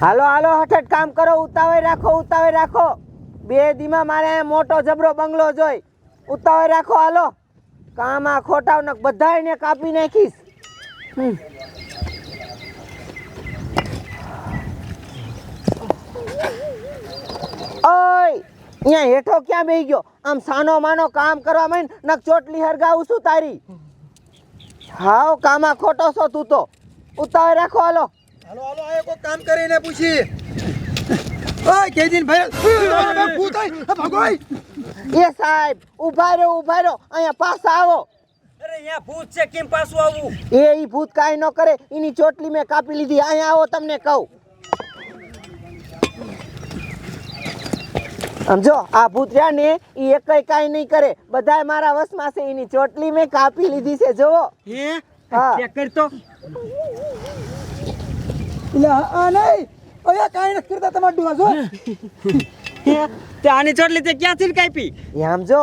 હાલો હાલો હઠટ કામ કરો, ઉતાવળ રાખો ઉતાવળ રાખો. બે દીમાં મારે મોટો જબરો બંગલો જોઈ. ઉતાવળ રાખો, હાલો. કામાં ખોટાવ ને બધાયને કાપી નાખીશ. ઓય અહીંયા હેઠો ક્યાં બેહી ગયો? આમ સાનો માનો કામ કરવા માંડ નક ચોટલી હરગાવું છું તારી. હાવ, કામાં ખોટો છો તું તો. ઉતાવળ રાખો, હાલો. હાલો હાલો આ કોઈ કામ કરીને પૂછી. ઓય કેજીન ભાઈ ભૂતાઈ ભાગોય એ સાહેબ ઊભા રહ્યો ઊભા રહ્યો અહીંયા પાછા આવો. અરે અહીંયા ભૂત છે કેમ પાછું આવું? એ ઈ ભૂત કાઈ ન કરે એની ચોટલી મેં કાપી લીધી અહીંયા આવો તમને કહું. સમજો આ ભૂત રહ્યા ને એ એકય કાઈ નહીં કરે. બધાય મારા વશમાં છે એની ચોટલી મેં કાપી લીધી છે જોવો હે? હા. ચેક કર તો. એટલે આ નહીં. ઓય કાઈ નથી કરતા તમાર ડુવા જો. તે આની ચોટલી તે ક્યાંથી કાપી આમ જો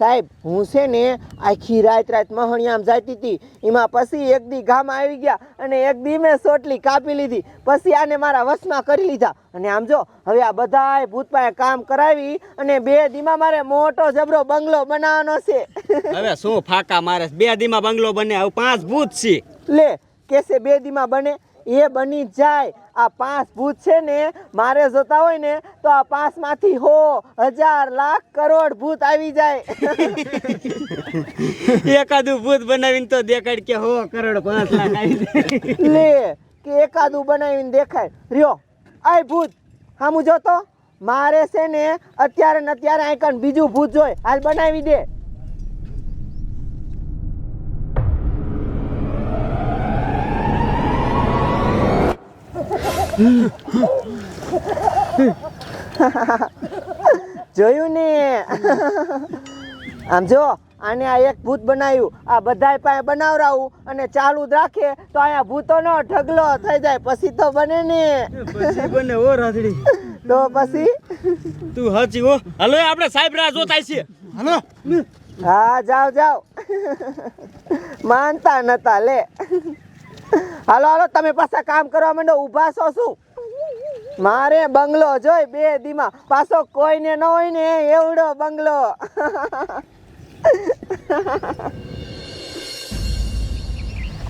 સાહેબ હું છે ને આખી રાત રાત મહણિયામ જાતી હતી. એમાં પછી એક દી ગામ આવી ગયા અને એક દી મેં સોટલી કાપી લીધી. પછી આને મારા વશમાં કરી લીધા. અને આમ જો હવે આ બધાય ભૂતપાએ કામ કરાવી અને બે દીમાં મારે મોટો જબરો બંગલો બનાવવાનો છે. હવે શું ફાકા મારે? બે દીમાં બંગલો બને હવે પાંચ ભૂત છે. લે કેસે બે દીમાં બને? એ બની જાય. આ પાંચ ભૂત છે ને મારે જોતા હોય ને તો આ પાંચમાંથી હો હજાર લાખ કરોડ ભૂત આવી જાય. એકાદું ભૂત બનાવીને તો દેખાડ કે હો કરોડ પાંચ લાખ આવી જાય. લે કે એકાદું બનાવીને દેખાય. રહ્યો. આય ભૂત હામું જોતો? મારે છે ને અત્યારે ને અત્યારે આઈકન બીજું ભૂત જોઈ હાલ બનાવી દે. જોયું ને? આમ જો આને આ એક ભૂત બનાવ્યું. આ બધાય પાસે બનાવરાવું અને ચાલુ જ રાખે તો અહીંયા ભૂતોનો ઢગલો થઈ જાય. પછી તો બને ને. પછી બને ઓ રાધડી. તો પછી? તું હાચી હો. હાલો આપણે સાહેબ રાહ થાય છે હાલો. હા જાઓ જાવ માનતા નતા લે. હાલો હાલો, તમે પાછા કામ કરવા માંડો, ઊભા છો શું? મારે બંગલો જોઈ, બે દીમાં. પાછો કોઈને ન હોય ને, એવડો બંગલો.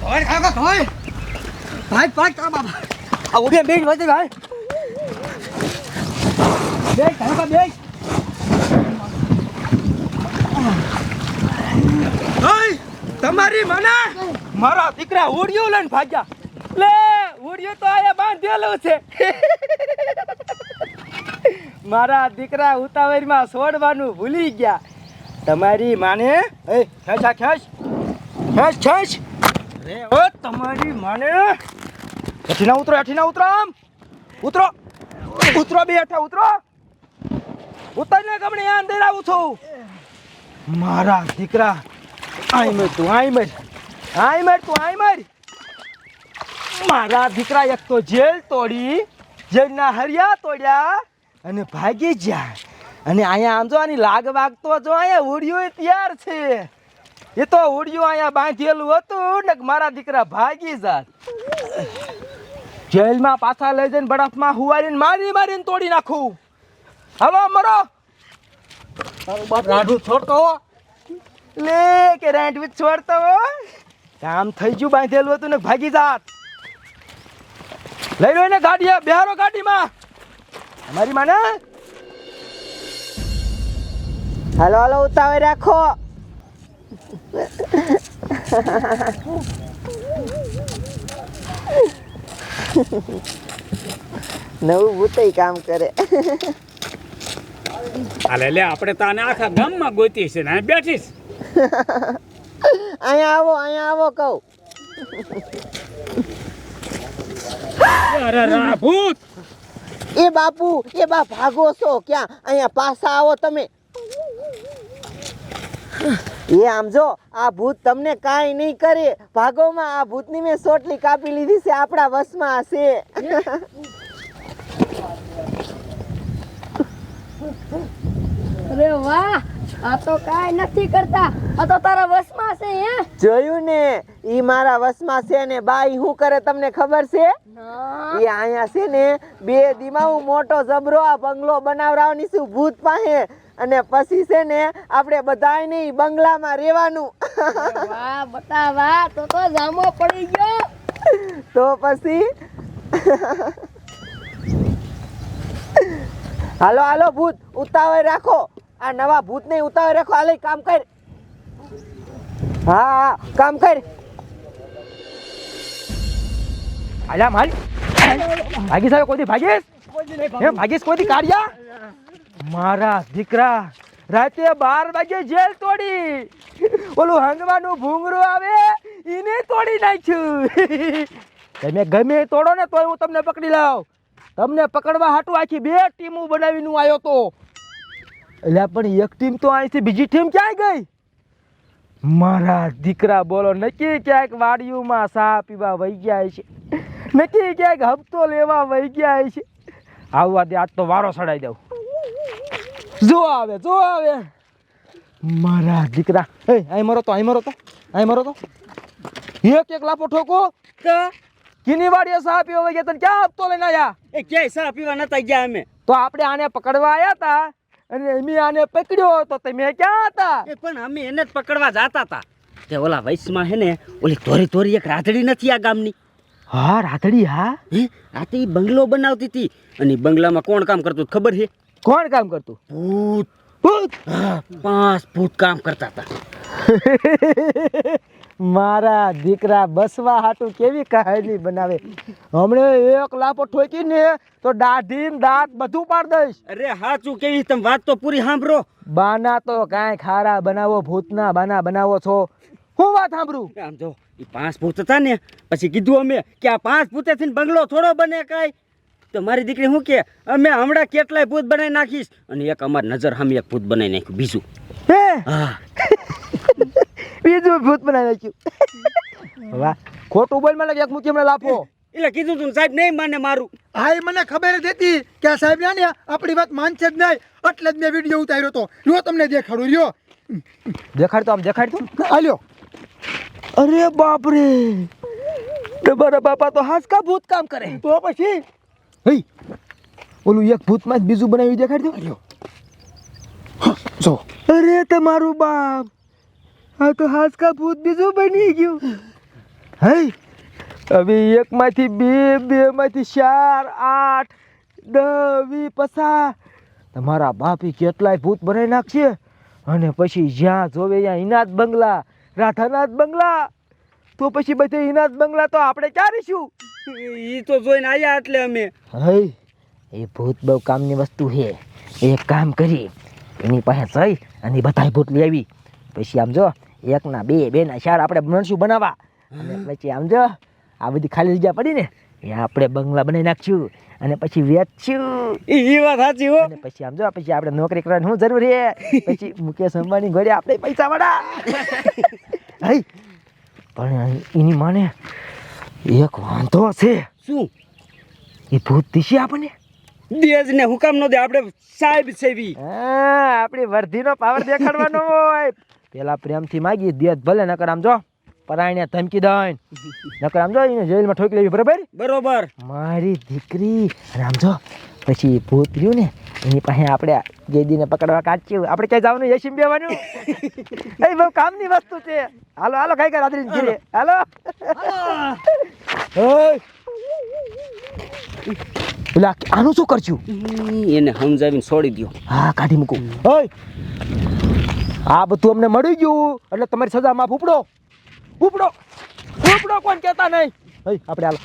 ભાઈ ભાઈ ભાઈ. કા ભાઈ બે તમારી મને મારા દીકરા ઉડિયો લઈને ભાગ્યા. લે ઉડિયો તો આયા બાંધેલું છે. મારા દીકરા ઉતાવળમાં છોડવાનું ભૂલી ગયા. તમારી માને એ ખેંચા ખેંચ. ખેંચ ખેંચ. રે ઓ તમારી માને. હેઠી ના ઉતરો હેઠી ના ઉતરો આમ. ઉતરો. ઉતરો બે હેઠા ઉતરો. ઉતરને ગમણે અંદર આવું છું. મારા દીકરા આઈ મેં તું આઈ મર આઈ મર તું આય મર. મારા દીકરા એક તો જેલ તોડી જેલના હરિયા તોડ્યા અને ભાગી ગયા. અને અહીંયા આમ જો આની લાગ વાગતો જો અહીંયા ઉડિયો તૈયાર છે. એ તો ઉડિયું અહીંયા બાંધેલું હતું ને મારા દીકરા ભાગી જાત. જેલમાં પાછા લઈ જઈને બરફમાં હુવારીને મારી મારીને તોડી નાખું. હવે મરો. રાઢું છોડતો હો. લે કે રાંઠવી છોડતો હો. કામ થઈ ગયું બાંધેલું હતું ને ભાગી જાત. લઈ લો એને ગાડી બિહારો ગાડીમાં. અમારી માને? હાલો હાલો ઉતાવળ રાખો. નવું ભૂતય કામ કરે. હાલે લે આપણે તાને આખા ગામમાં ગોતી છે ને બેઠીશ અહીંયા આવો અહીંયા આવો કહું. અરે ભૂત! એ બાપુ એ બા ભાગો છો ક્યાં? અહીંયા પાછા આવો તમે. એ આમ જો આ ભૂત તમને કાંઈ નહીં કરે. ભાગોમાં આ ભૂતની મેં સોટલી કાપી લીધી છે આપણા વશમાં છે. અરે વાહ! આ તો કાઈ નથી કરતા. આ તો તારા વશમાં છે હે? જોયું ને? ઈ મારા વશમાં છે ને બાઈ હું કરે તમને ખબર છે? એ અહીંયા છે ને બે દીમાં હું મોટો જબરો આ બંગલો બનાવરાવની છું ભૂત પાસે? અને પછી છે ને આપણે બધાય નહીં બંગલામાં રહેવાનું. વાહ બટા વાહ તો તો જામો પડી ગયો. તો પછી? હાલો હાલો ભૂત ઉતાવળ રાખો. આ નવા ભૂત ને ઉતાવળ રાખો. હાલે કામ કર. હા, કામ કર. આલા માલ. ભાગી સાહેબ કોઈ દી ભાગીશ હે ભાગીશ કોઈ દી કાઢ્યા? મારા દીકરા, રાતે બાર વાગે જેલ તોડી. ઓલું હંગવાનું ભૂંગરું આવે એને તોડી નાખ્યું. તમે ગમે તોડો ને, તોય હું તમને પકડી લાવ. તમને પકડવા હાટું આખી બે ટીમો બનાવીને આવ્યો તો. એટલે પણ એક ટીમ તો અહીંથી બીજી ટીમ ક્યાંય ગઈ? મારા દીકરા બોલો નક્કી ક્યાંક વાડીઓમાં સા પીવા વહી ગયા છે. નક્કી ક્યાંક હપ્તો લેવા વહી ગયા છે. આવવા દે આજ તો વારો સડાઈ દઉં. જો આવે જો આવે. મારા દીકરા એ અહીં મરો તો અહીં મરો તો અહીં મરો તો. એક એક લાપો ઠોકો. કિની વાડીએ સા પીવા વહી ગયા તને ક્યાં હપ્તો લઈને આયા? એ ક્યાંય સા પીવા નતા ગયા અમે. તો આપણે આને પકડવા આવ્યા હતા અને એમી આને પકડ્યો તો તમે ક્યાં હતા? એ પણ અમે એને જ પકડવા જાતા હતા. તે ઓલા વૈશમાં હે ને ઓલી તોરી તોરી એક રાધડી નથી આ ગામની. હા રાધડી હા? હે? આ તો ઈ બંગલો બનાવતી હતી. અને બંગલામાં કોણ કામ કરતું ખબર છે કોણ કામ કરતું? ભૂત. ભૂત. હા પાંચ ભૂત કામ કરતા હતા. મારા દીકરા બસવા હાટું કેવી કહાની બનાવે? હમણે એક લાપો ઠોકીને તો દાઢી ને દાંત બધું પાડ દઈશ. અરે હાચું કેવી તમે વાત તો પૂરી સાંભળો. બાના તો કાંઈ ખારા બનાવો ભૂતના બાના બનાવો છો. હું વાત સાંભળું? આમ જો એ પાંચ ભૂત હતા ને પછી કીધું અમે કે આ પાંચ થઈને બંગલો થોડો બને કાંઈ. તો મારી દીકરી શું કે અમે હમણાં કેટલાય ભૂત બનાવી નાખીશ. અને એક અમારી નજર સામે એક ભૂત બનાવી નાખ્યું બીજું. હા. બીજું ભૂત બનાવી નાખ્યું. વાહ. ખોટું બોલ મને એક મૂકી હમણાં લાફો. એટલે કીધું તું સાહેબ નહીં માને મારું. હા એ મને ખબર જ હતી કે આ સાહેબ ને આપણી વાત માનશે જ નહીં. એટલે જ મેં વીડિયો ઉતાર્યો હતો જો તમને દેખાડું રહ્યો દેખાડતો આમ દેખાડતો? હાલ્યો અરે બાપ રે તમારા બાપા તો હાસકા ભૂત કામ કરે. તો પછી? હઈ. ઓલું એક ભૂતમાં જ બીજું બનાવી દેખાડ દો જો. અરે તમારું બાપ. આ તો હાસકા ભૂત બીજું બની ગયું. હઈ હવે એકમાંથી બે બે માંથી ચાર આઠ દસ વી પચાસ. તમારા બાપી કેટલાય ભૂત બનાવી નાખશે? અને પછી જ્યાં જોવે ત્યાં ઇનાદ બંગલા રાધાનાથ બંગલા. તો પછી બધે ઇનાદ બંગલા તો આપણે ક્યાં રહીશું? ઈ તો જોઈને આવ્યા એટલે અમે. હઈ એ ભૂત બહુ કામની વસ્તુ છે. એક કામ કરી એની પાસે જઈ અને બધા ભૂત લઈ આવી. પછી આમ જો એકના બે બે ના ચાર આપણે બનશું બનાવવા. અને પછી આમ જો આ બધી ખાલી જગ્યા પડી ને એ આપણે બંગલા બનાવી નાખશું. અને પછી વેચશું. એ વાત સાચી હો. અને પછી આમ જો પછી આપણે નોકરી કરવાની શું જરૂર છે? પછી મુકેશ અંબાણી ઘોડે આપણે પૈસા વાળા. હઈ. પણ એની માને એક વાંધો છે. શું? એ ભૂત દીશે આપણને. દેજ ને હુકામ નો દે આપણે સાહેબ સેવી. હા આપણી વર્ધીનો પાવર દેખાડવાનો હોય. પેલા પ્રેમથી માગી દેત ભલે નકર આમ જો પરાયણે ધમકી દઈને નકર આમ જો એને જેલમાં ઠોકી લેવી બરાબર? બરોબર. મારી દીકરી રામજો આમ જો પછી ભૂત રહ્યું ને એની પાસે આપણે જેદીને પકડવા કાચ્યું આપણે ક્યાંય જવાનું યશીમ બેવાનું? એ બહુ કામની વસ્તુ છે. હાલો હાલો કઈ કર રાત્રિ ઘીરે. હાલો. પેલા આનું શું કરશું? એને સમજાવીને છોડી દો હા કાઢી મૂકું. ઓય. આ બધું અમને મળી ગયું. એટલે તમારી સજા માફ ઉપડો. ઉપડો. ઉપડો કોણ કહેતા નહીં. હઈ આપણે હાલો.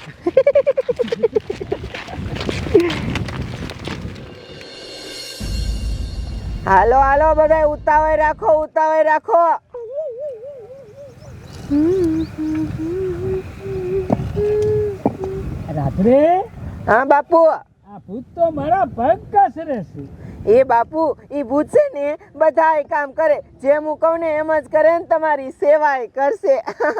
હાલો હાલો બધા ઉતાવળ રાખો ઉતાવળ રાખો. રાત્રે? હા બાપુ. આ ભૂત તો મારા પગ કાસરે છે. એ બાપુ એ ભૂત છે ને, બધાય કામ કરે. જેમ હું કહું ને એમ જ કરે ને તમારી સેવાય કરશે.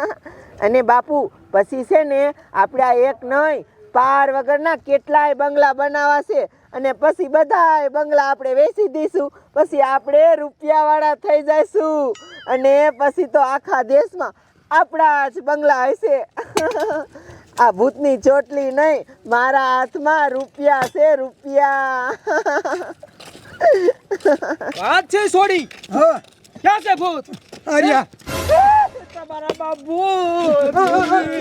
અને બાપુ, પછી છે ને આપણે એક નહીં પાર વગરના કેટલાય બંગલા બનાવાશે. અને પછી બધાય બંગલા આપણે વેચી દઈશું. પછી આપણે રૂપિયાવાળા થઈ જઈશું. અને પછી તો આખા દેશમાં આપણા જ બંગલા હશે. આ ભૂતની ચોટલી નહીં મારા હાથમાં રૂપિયા છે, રૂપિયા. વાત છે સોડી હા. ક્યાં છે ભૂત? આર્યા તમારા બાબુ.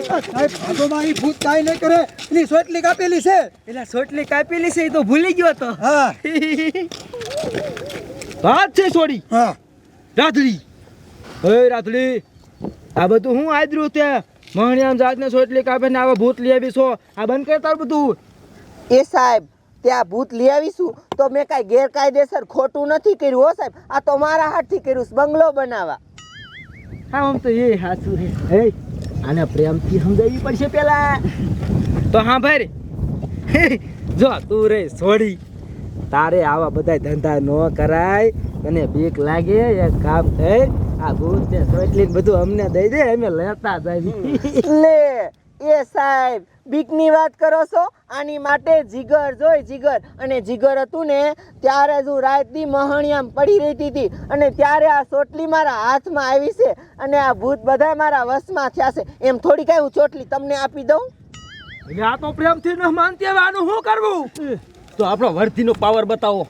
સાહેબ ભાગો મારી ભૂત કાઈ નહીં કરે. એની સોટલી કાપેલી છે. એટલે સોટલી કાપેલી છે એ તો ભૂલી ગયો તો. હા. વાત છે સોડી હા. રાધડી. હે રાધડી આ બધું હું આદરું તે? મહણિયામ જાતને સોટલી કાપે ને આવા ભૂત લઈ આવી છો આ બંધ કર તાર બધું. એ સાહેબ ત્યાં ભૂત લઈ આવીશું તો મેં કાંઈ ગેરકાયદેસર ખોટું નથી કર્યું હો સાહેબ. આ તો મારા હાથથી કર્યું છે બંગલો બનાવવા. હા આમ તો એ સાચું હે આને પ્રેમથી સમજાવવી પડશે પેલા. તો હા ભાઈ જો તું રે છોડી તારે આવા બધા ધંધા ન કરાય. તને બીક લાગે એક કામ થઈ આ ભૂત ને સોટલી બધું અમને દઈ દે અમે લેતા જાય લે એ સાહેબ બીકની વાત કરો છો? આની માટે જીગર જોઈ જીગર. અને જીગર હતું ને ત્યારે જ હું રાતની મહણિયામ પડી રહેતી હતી. અને ત્યારે આ ચોટલી મારા હાથમાં આવી છે. અને આ ભૂત બધા મારા વશમાં થયા છે. એમ થોડી કાંઈ હું ચોટલી તમને આપી દઉં? એટલે આ તો પ્રેમથી ન માનતી હવે આનું શું કરવું? તો આપણો વર્ધીનો પાવર બતાવો.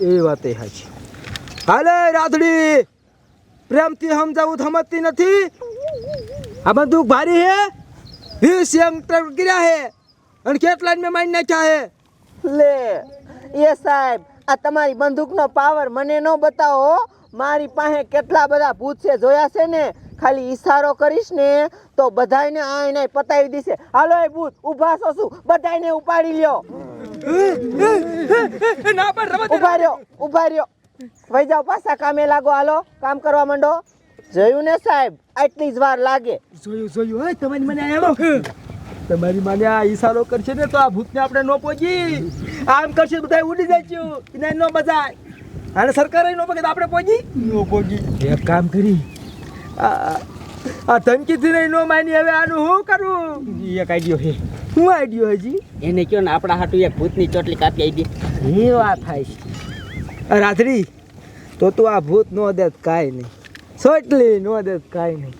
એ વાત એ હાચી. હાલે રાધડી! પ્રેમથી સમજાવું સમજતી નથી? આ બધું ભારી હે? વીસ યંગસ્ટર ગિર્યા હે. અને કેટલા મેં મારી નાખ્યા હે? લે એ સાહેબ આ તમારી બંદૂકનો પાવર મને ન બતાવો મારી પાસે કેટલા બધા ભૂત છે જોયા છે ને? ખાલી ઈશારો કરીશ ને તો બધાયને આ એને પતાવી દેશે. હાલો એ ભૂત ઊભા છો શું? બધાયને ઉપાડી લ્યો. ના પણ ઊભા રહ્યો ઊભા રહ્યો. વહી જાઓ પાછા કામે લાગો હાલો. કામ કરવા માંડો. જોયું ને સાહેબ? આટલી જ વાર લાગે. જોયું જોયું. હે તમારી મને આવો તમારી મને આ ઈશારો કરશે ને તો આ ભૂતને આપણે નો પહોંચી આમ કરશે તો બધા ઉડી જાય છે એને નો મજા અને સરકારે નો પગે તો આપણે પહોંચી નો પહોંચી એક કામ કરી. આ આ ધમકીથી નહીં નો માની. હવે આનું શું કરું? એક આઈડિયો હે શું આઈડિયો હજી? એને કયો ને આપણા હાટું એક ભૂતની ચોટલી કાપી આવી દે. એ વાત થાય છે. રાત્રી તો તું આ ભૂત નો દેત કાંઈ નહીં. સોટલી નો દેત કાંઈ નહીં.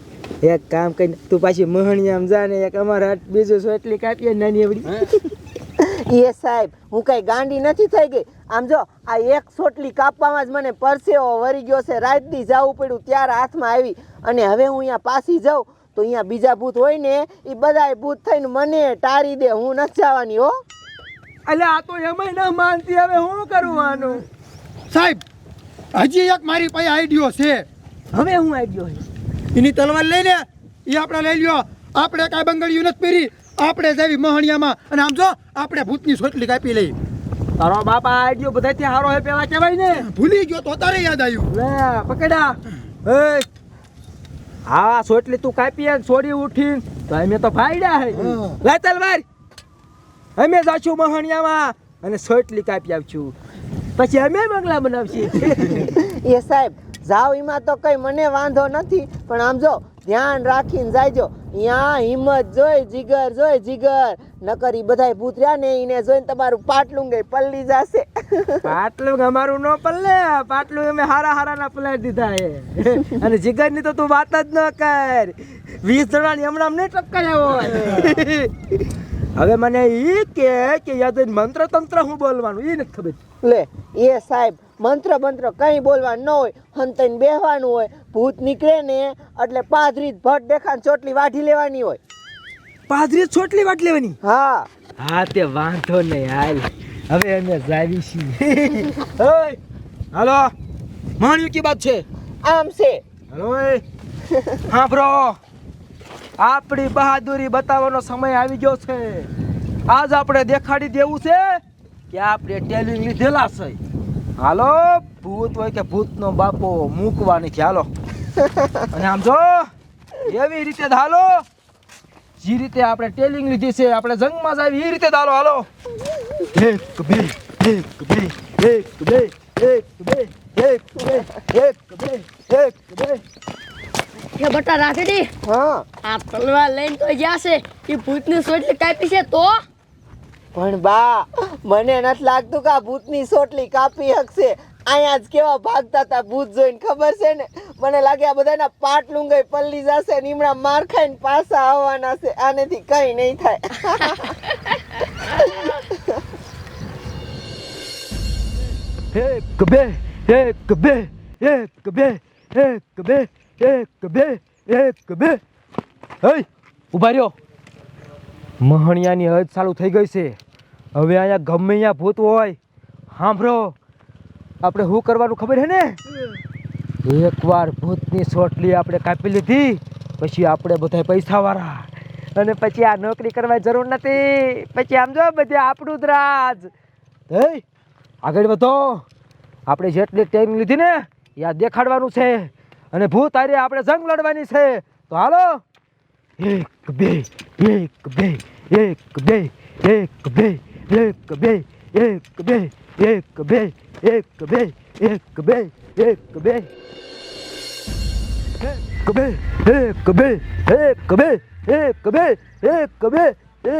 એક કામ કરીને તું પાછી મહણિયામ જા ને એક અમારા હાથ બીજું સોટલી કાપીએ નાની એવડી. એ સાહેબ હું કઈ ગાંડી નથી થઈ ગઈ. આમ જો આ એક સોટલી કાપવામાં જ મને પરસેવો વરી ગયો છે. રાતથી જવું પડ્યું ત્યારે હાથમાં આવી. અને હવે હું અહીંયા પાછી જાઉં તો અહીંયા બીજા ભૂત હોય ને એ બધાય ભૂત થઈને મને ટારી દે. હું નથી જવાની હો. એટલે આ તો એમાં ના માનતી. હવે શું કરવાનું સાહેબ હજી એક મારી પાસે આઈડિયો છે. હવે હું આઈડિયો એની તલવાર લઈને એ આપણે લઈ લ્યો. આપણે કાંઈ બંગડીયું નથી પહેરી. આપણે જાવી મહણિયામાં. અને આમ જો આપણે ભૂતની સોટલી કાપી લઈ. તારો બાપા આઈડિયો ત્યાં હારો હે પેલા કહેવાય ને. ભૂલી ગયો તો તારે યાદ આવ્યું. લે પકડા એ હા સોટલી તું કાપી અને છોડી ઉઠી. તો અમે તો ફાયડા હે. લે તલવાર. અમે જાશું મહણિયામાં અને સોટલી કાપી આવશું. પછી અમે બંગલા બનાવશું. એ સાહેબ. જાવ એમાં તો કઈ મને વાંધો નથી પણ આમ જો ધ્યાન રાખીને જાયજો. અહીંયા હિંમત જોઈ જીગર જોઈ જીગર. નકર ઈ બધાય ભૂત રહ્યા ને એને જોઈને તમારું પાટલું ગઈ પલ્લી જશે. પાટલું અમારું ન પલ્લે પાટલું અમે હારા હારા ના પલાટ દીધા હે. અને જીગરની તો તું વાત જ ન કર. વીસ જણા ની હમણાં નહીં ટપકાયા હવે મને ઈ કે કે યાદ મંત્ર તંત્ર હું બોલવાનું ઈ નથી ખબર. લે એ સાહેબ મંત્ર મંત્ર કંઈ બોલવાનું ન હોય હંતઈને બેહવાનું હોય ભૂત નીકળે ને એટલે પાદરી ભટ દેખાને ચોટલી વાઢી લેવાની હોય. પાદરી ચોટલી વાટ લેવાની? હા. હા તે વાંધો નહીં હાલ. હવે અમે જાવી છીએ. ઓય હાલો. માણ્યું કી વાત છે? આમ છે. હલો ઓય. હા બ્રો આપણી બહાદુરી બતાવવાનો સમય આવી ગયો છે. આજ આપણે દેખાડી દેવું છે કે આપણે ટેલિંગ લીધેલા છે. હાલો ભૂત હોય કે ભૂતનો બાપો મૂકવાની છે હાલો. અને આમ જો એવી રીતે હાલો. જે રીતે આપણે ટેલિંગ લીધી છે આપણે જંગમાં જાય એ રીતે ધાલો હાલો હાલો. એક બે એક બે એક બે એક બે એક બે એક બે એક બે. એ બટા રાધડી હા. આ તલવાર લઈને તો જ્યાં છે એ ભૂતની સોટલી કાપી છે તો? પણ બા, મને નથી લાગતું કે આ ભૂતની સોટલી કાપી હકશે. અહીંયા જ કેવા ભાગતા હતા ભૂત જોઈને, ખબર છે ને? મને લાગે આ બધાના પાટ લુંગાઈ પલ્લી જશે ને હમણાં માર ખાઈને પાછા આવવાના છે. આનેથી કઈ નહીં થાય. એક બે એક બે એક બે એક બે એક બે એક બે હે, ઊભા રહ્યો. મહણિયાની હદ ચાલુ થઈ ગઈ છે. હવે અહીંયા ગમે અહીંયા ભૂત હોય. સાંભળો. આપણે શું કરવાનું ખબર છે ને? એકવાર ભૂતની સોટલી આપણે કાપી લીધી, પછી આપણે બધા પૈસાવાળા. અને પછી આ નોકરી કરવા જરૂર નથી. પછી આમ જો બધે આપણું જ રાજ. આગળ વધો. આપણે જેટલી ટ્રેનિંગ લીધી ને આ દેખાડવાનું છે. અને ભૂત આરે આપણે જંગ લડવાની છે. તો હાલો. એક, બે એક, બે. એક બે એક બે એક બે એક બે એક બે એક બે એક બે એક બે એક બે એક બે એક બે એક બે એક બે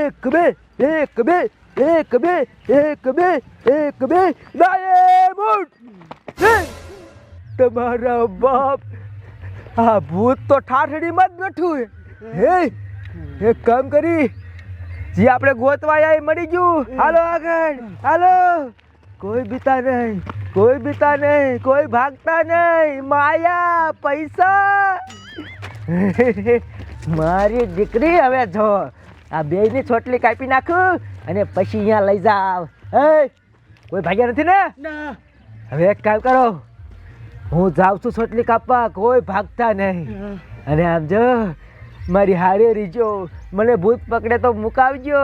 એક બે એક બે એક બે એક બે એક બે ડાયમંડ તમારા બાપ આ ભૂત તો ઠાઠડીમાં જ નઠું હે એક કામ કરી જે આપણે ગોતવાયા એ મળી ગયું. હાલો આગળ હાલો. કોઈ બીતા નહીં કોઈ બીતા નહીં કોઈ ભાગતા નહીં. માયા પૈસા. મારી દીકરી હવે જો આ બેયની છોટલી કાપી નાખું અને પછી અહીંયા લઈ જાવ. હે? કોઈ ભાગ્યા નથી ને? હવે એક કામ કરો. હું જાઉં છું છોટલી કાપવા કોઈ ભાગતા નહીં. અને આમ જો મારી હારે રીજો. મને ભૂત પકડે તો મુકાવજો.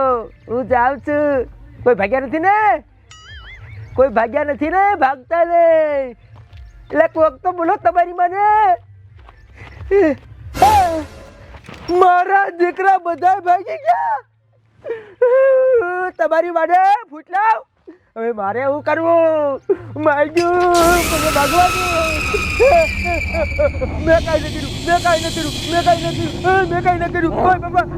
હું જાઉં છું. કોઈ ભાગ્યા નથી ને? કોઈ ભાગ્યા નથી ને ભાગતા ને એટલે કોક તો બોલો તમારી મને. મારા દીકરા બધા ભાગી ગયા. તમારી માટે ફૂટલાવ. હવે મારે એવું કરવું મારજો મને ભાગવાનું મેં કાંઈ નથી કર્યું મેં કાંઈ નથી કર્યું મેં કાંઈ નથી કર્યું મેં કાંઈ નથી કર્યું કોઈ બાપા